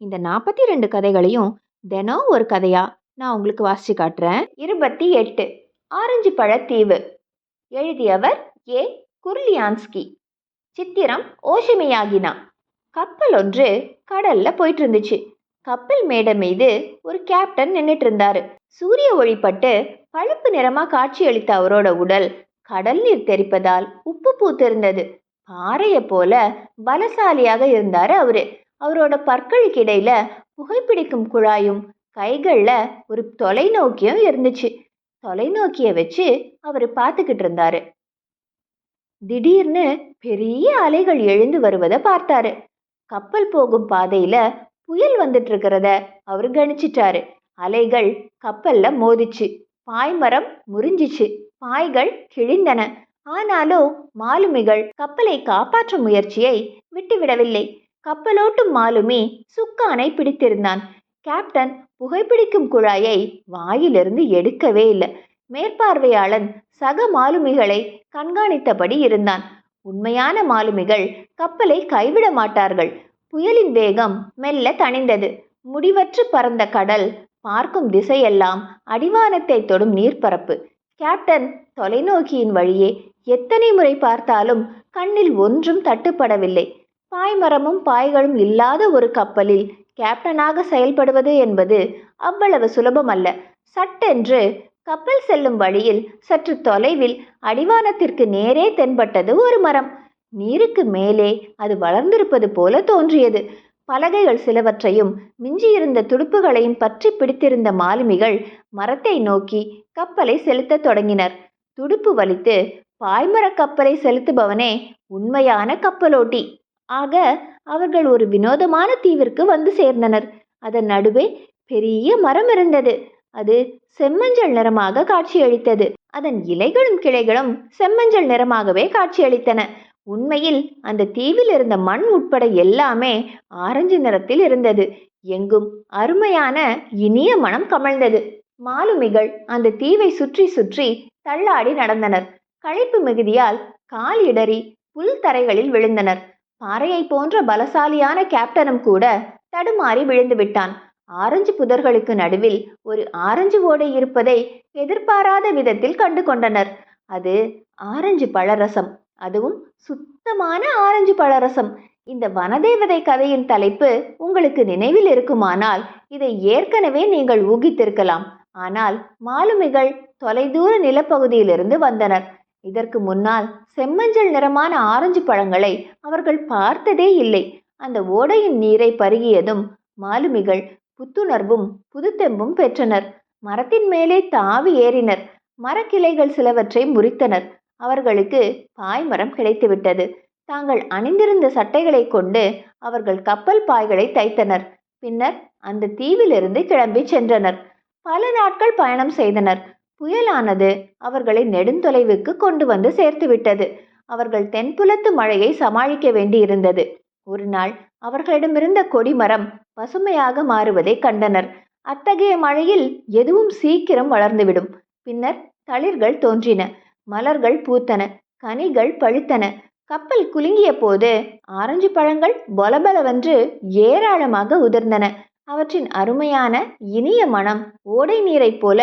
இந்த நாற்பத்தி ரெண்டு கதைகளையும் தினம் ஒரு கதையா நான் உங்களுக்கு வாசிச்சு காட்டுறேன். இருபத்தி எட்டு ஆரஞ்சு பழத்தீவு எழுதியவர் ஏ. குர்லியான்ஸ்கி. சித்திரம் ஓஷமியாகினா. கப்பல் ஒன்று கடல்ல போயிட்டு இருந்துச்சு கப்பல் மேடை மீது ஒரு கேப்டன் நின்னுட்டு இருந்தாரு சூரிய ஒளிப்பட்டு பழுப்பு நிறமா காட்சியளித்த அவரோட உடல் கடல் நீர் தெரிப்பதால் உப்பு பூத்திருந்தது. பாறையை போல பலசாலியாக இருந்தாரு அவரு. அவரோட பற்களுக்கு இடையில புகைப்பிடிக்கும் குழாயும் கைகளில் ஒரு தொலைநோக்கியும் இருந்துச்சு. தொலைநோக்கியை வச்சு அவர் பார்த்துக்கிட்டு இருந்தாரு. திடீர்னு பெரிய அலைகள் எழுந்து வருவதை பார்த்தாரு. கப்பல் போகும் பாதையில புயல் வந்துட்டு இருக்கிறத அவர் கணிச்சிட்டாரு. அலைகள் கப்பல்ல மோதிச்சு பாய்மரம் முறிஞ்சிச்சு பாய்கள் கிழிந்தன. ஆனாலும் மாலுமிகள் கப்பலை காப்பாற்றும் முயற்சியை விட்டுவிடவில்லை. கப்பலோட்டும் மாலுமி சுக்கானை பிடித்திருந்தான். கேப்டன் புகைப்பிடிக்கும் குழாயை வாயிலிருந்து எடுக்கவே இல்லை. மேற்பார்வையாளன் சக மாலுமிகளை கண்காணித்தபடி இருந்தான். உண்மையான மாலுமிகள் கப்பலை கைவிட மாட்டார்கள். புயலின் வேகம் மெல்ல தணிந்தது. முடிவற்று பறந்த கடல் பார்க்கும் திசையெல்லாம் அடிவானத்தை தொடும் நீர்ப்பரப்பு. கேப்டன் தொலைநோக்கியின் வழியே எத்தனை முறை பார்த்தாலும் கண்ணில் ஒன்றும் தட்டுப்படவில்லை. பாய்மரமும் பாய்களும் இல்லாத ஒரு கப்பலில் கேப்டனாக செயல்படுவது என்பது அவ்வளவு சுலபமல்ல. சட்டென்று கப்பல் செல்லும் வழியில் சற்று தொலைவில் அடிவானத்திற்கு நேரே தென்பட்டது ஒரு மரம். நீருக்கு மேலே அது வளர்ந்திருப்பது போல தோன்றியது. பலகைகள் சிலவற்றையும் மிஞ்சியிருந்த துடுப்புகளையும் பற்றி பிடித்திருந்த மாலுமிகள் மரத்தை நோக்கி கப்பலை செலுத்தத் தொடங்கினர். துடுப்பு வலித்து பாய்மரக் கப்பலை செலுத்துபவனே உண்மையான கப்பலோட்டி. ஆக அவர்கள் ஒரு வினோதமான தீவிற்கு வந்து சேர்ந்தனர். அதன் நடுவே பெரிய மரம் இருந்தது. அது செம்மஞ்சள் நிறமாக காட்சியளித்தது. அதன் இலைகளும் கிளைகளும் செம்மஞ்சள் நிறமாகவே காட்சியளித்தன. உண்மையில் அந்த தீவில் இருந்த மண் உட்பட எல்லாமே ஆரஞ்சு நிறத்தில் இருந்தது. எங்கும் அருமையான இனிய மனம் கமழ்ந்தது. மாலுமிகள் அந்த தீவை சுற்றி சுற்றி தள்ளாடி நடந்தனர். களைப்பு மிகுதியால் கால் இடறி புல் தரைகளில் விழுந்தனர். பாறையை போன்ற பலசாலியான கேப்டனும் கூட தடுமாறி விழுந்து விட்டான். ஆரஞ்சு புதர்களுக்கு நடுவில் ஒரு ஆரஞ்சு ஓடை இருப்பதை எதிர்பாராத விதத்தில் கண்டு கொண்டனர். அது ஆரஞ்சு பழரசம் அதுவும் சுத்தமான ஆரஞ்சு பழரசம். இந்த வனதேவதை கதையின் தலைப்பு உங்களுக்கு நினைவில் இருக்குமானால் இதை ஏற்கனவே நீங்கள் ஊகித்திருக்கலாம். ஆனால் மாலுமிகள் தொலைதூர நிலப்பகுதியிலிருந்து வந்தனர். இதற்கு முன்னால் செம்மஞ்சள் நிறமான ஆரஞ்சு பழங்களை அவர்கள் பார்த்ததே இல்லை. அந்த ஓடையின் நீரை பருகியதும் மாலுமிகள் புத்துணர்வும் புதுத்தெம்பும் பெற்றனர். மரத்தின் மேலே தாவி ஏறினர். மரக்கிளைகள் சிலவற்றை முறித்தனர். அவர்களுக்கு பாய்மரம் கிடைத்துவிட்டது. தாங்கள் அணிந்திருந்த சட்டைகளை கொண்டு அவர்கள் கப்பல் பாய்களை தைத்தனர். பின்னர் அந்த தீவிலிருந்து கிளம்பி சென்றனர். பல நாட்கள் பயணம் செய்தனர். புயலானது அவர்களை நெடுந்தொலைவுக்கு கொண்டு வந்து சேர்த்துவிட்டது. அவர்கள் தென்புலத்து மழையை சமாளிக்க வேண்டியிருந்தது. ஒரு நாள் அவர்களிடமிருந்த கொடிமரம் பசுமையாக மாறுவதை கண்டனர். அத்தகைய மழையில் எதுவும் சீக்கிரம் வளர்ந்துவிடும். பின்னர் தளிர்கள் தோன்றின. மலர்கள் பூத்தன. கனிகள் பழுத்தன. கப்பல் குலுங்கிய போது ஆரஞ்சு பழங்கள் பொலபலவென்று ஏராளமாக உதிர்ந்தன. அவற்றின் அருமையான இனிய மனம் ஓடை நீரைப் போல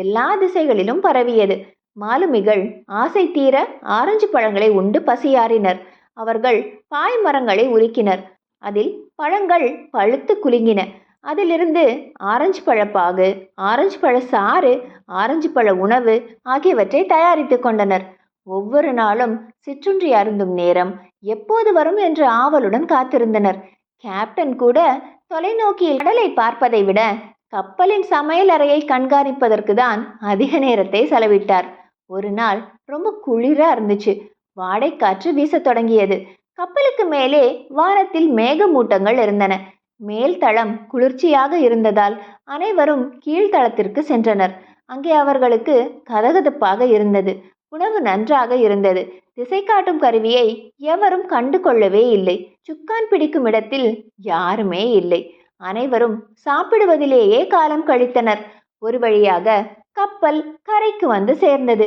எல்லா திசைகளிலும் பரவியது. மாலுமிகள் ஆசை தீர ஆரஞ்சு பழங்களை உண்டு பசியாறினர். அவர்கள் பாய் மரங்களை உருக்கினர். அதில் பழங்கள் பழுத்து குலுங்கின. அதிலிருந்து ஆரஞ்சு பழப்பாகு ஆரஞ்சு பழ சாறு ஆரஞ்சு பழ உணவு ஆகியவற்றை தயாரித்து கொண்டனர். ஒவ்வொரு நாளும் சிற்றுண்டி அருந்தும் நேரம் எப்போது வரும் என்று ஆவலுடன் காத்திருந்தனர். கேப்டன் கூட தொலைநோக்கியில் கடலை பார்ப்பதை விட கப்பலின் சமையல் அறையை கண்காணிப்பதற்கு தான் அதிக நேரத்தை செலவிட்டார். ஒரு நாள் ரொம்ப குளிரா இருந்துச்சு. வாடைக்காற்று வீசத் தொடங்கியது. கப்பலுக்கு மேலே வானத்தில் மேகமூட்டங்கள் இருந்தன. மேல்தளம் குளிர்ச்சியாக இருந்ததால் அனைவரும் கீழ்த்தளத்திற்கு சென்றனர். அங்கே அவர்களுக்கு கதகதப்பாக இருந்தது. உணவு நன்றாக இருந்தது. திசை காட்டும் கருவியை எவரும் கண்டு கொள்ளவே இல்லை. சுக்கான் பிடிக்கும் இடத்தில் யாருமே இல்லை. அனைவரும் சாப்பிடுவதிலேயே காலம் கழித்தனர். ஒரு வழியாக கப்பல் கரைக்கு வந்து சேர்ந்தது.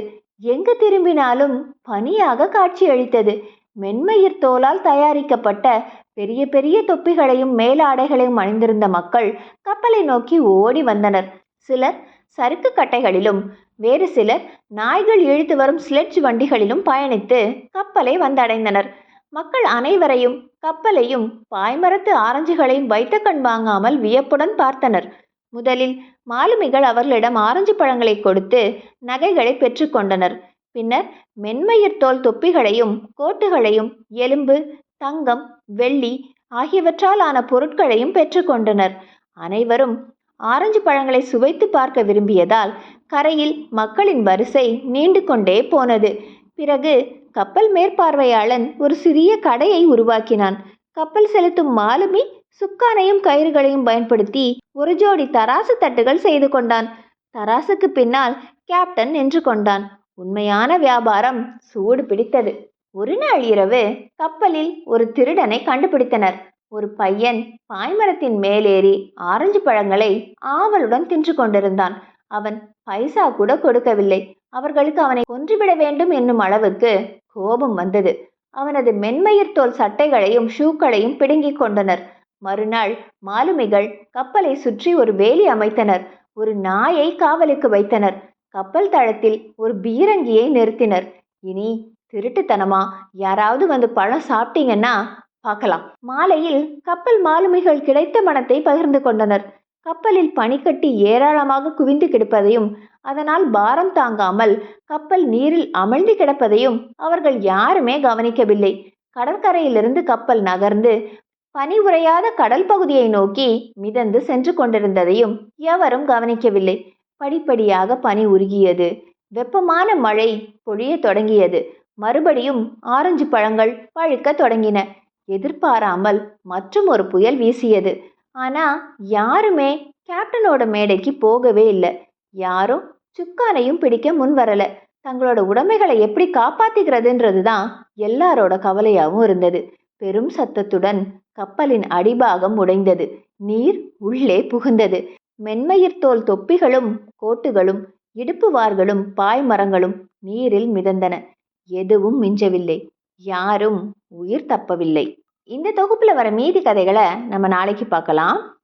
எங்கு திரும்பினாலும் பனியாக காட்சியளித்தது மென்மயிர் தோலால் தயாரிக்கப்பட்ட பெரிய பெரிய தொப்பிகளையும் மேலாடைகளையும் அணிந்திருந்த மக்கள் கப்பலை நோக்கி ஓடி வந்தனர். சிலர் சறுக்கு கட்டைகளிலும் வேறு சிலர் நாய்கள் இழுத்து வரும் ஸ்லெட்ஜ் வண்டிகளிலும் பயணித்து கப்பலை வந்தடைந்தனர். மக்கள் அனைவரையும் கப்பலையும் பாய்மரத்து ஆரஞ்சுகளையும் வைத்த கண் வாங்காமல் வியப்புடன் பார்த்தனர். முதலில் மாலுமிகள் அவர்களிடம் ஆரஞ்சு பழங்களை கொடுத்து நகைகளை பெற்றுக்கொண்டனர் பின்னர் மென்மயிர் தோல் தொப்பிகளையும் கோட்டுகளையும் எலும்பு தங்கம் வெள்ளி ஆகியவற்றால் ஆன பொருட்களையும் பெற்றுக்கொண்டனர் அனைவரும் ஆரஞ்சு பழங்களை சுவைத்து பார்க்க விரும்பியதால் கரையில் மக்களின் வரிசை நீண்டு கொண்டே போனது. பிறகு கப்பல் மேற்பார்வையாளன் ஒரு சிறிய கடையை உருவாக்கினான். கப்பல் செலுத்தும் மாலுமி சுக்கானையும் கயிறுகளையும் பயன்படுத்தி ஒரு ஜோடி தராசு தட்டுகள் செய்து கொண்டான். தராசுக்கு பின்னால் கேப்டன் நின்று கொண்டான். உண்மையான வியாபாரம் சூடு பிடித்தது. ஒரு நாள் இரவு கப்பலில் ஒரு திருடனை கண்டுபிடித்தனர். ஒரு பையன் பாய்மரத்தின் மேலேறி ஆரஞ்சு பழங்களை ஆவலுடன் தின்று கொண்டிருந்தான். அவன் பைசா கூட கொடுக்கவில்லை. அவர்களுக்கு அவனை கொன்றுவிட வேண்டும் என்னும் அளவுக்கு கோபம் வந்தது. அவனது மென்மயிர் தோல் சட்டைகளையும் ஷூக்களையும் பிடுங்கிக் கொண்டனர். மறுநாள் மாலுமிகள் கப்பலை சுற்றி ஒரு வேலி அமைத்தனர். ஒரு நாயை காவலுக்கு வைத்தனர். கப்பல் தளத்தில் ஒரு பீரங்கியை நிறுத்தினர். இனி திருட்டுத்தனமா? யாராவது வந்து பழம் சாப்பிட்டீங்கன்னா பார்க்கலாம். மாலையில் கப்பல் மாலுமிகள் கிடைத்த மனத்தை பகிர்ந்து கொண்டனர். கப்பலில் பனிக்கட்டி ஏராளமாக குவிந்து கிடப்பதையும் அதனால் பாரம் தாங்காமல் கப்பல் நீரில் அமிழ்ந்து கிடப்பதையும் அவர்கள் யாருமே கவனிக்கவில்லை. கடற்கரையிலிருந்து கப்பல் நகர்ந்து பனி உறையாத கடல் பகுதியை நோக்கி மிதந்து சென்று கொண்டிருந்ததையும் எவரும் கவனிக்கவில்லை. படிப்படியாக பனி உருகியது. வெப்பமான மழை பொழிய தொடங்கியது. மறுபடியும் ஆரஞ்சு பழங்கள் பழுக்கத் தொடங்கின. எதிர்பாராமல் மற்றும் ஒரு புயல் வீசியது. ஆனா யாருமே கேப்டனோட மேடைக்கு போகவே இல்லை. யாரும் சுக்கானையும் பிடிக்க முன் வரல. தங்களோட உடைமைகளை எப்படி காப்பாத்திக்கிறதுன்றது தான் எல்லாரோட கவலையாகவும் இருந்தது. பெரும் சத்தத்துடன் கப்பலின் அடிபாகம் உடைந்தது. நீர் உள்ளே புகுந்தது. மென்மயிர் தோல் தொப்பிகளும் கோட்டுகளும் இடுப்பு வார்களும் பாய்மரங்களும் நீரில் மிதந்தன. எதுவும் மிஞ்சவில்லை. யாரும் உயிர் தப்பவில்லை. இந்த தொகுப்புல வர மீதி கதைகளை நம்ம நாளைக்கு பார்க்கலாம்.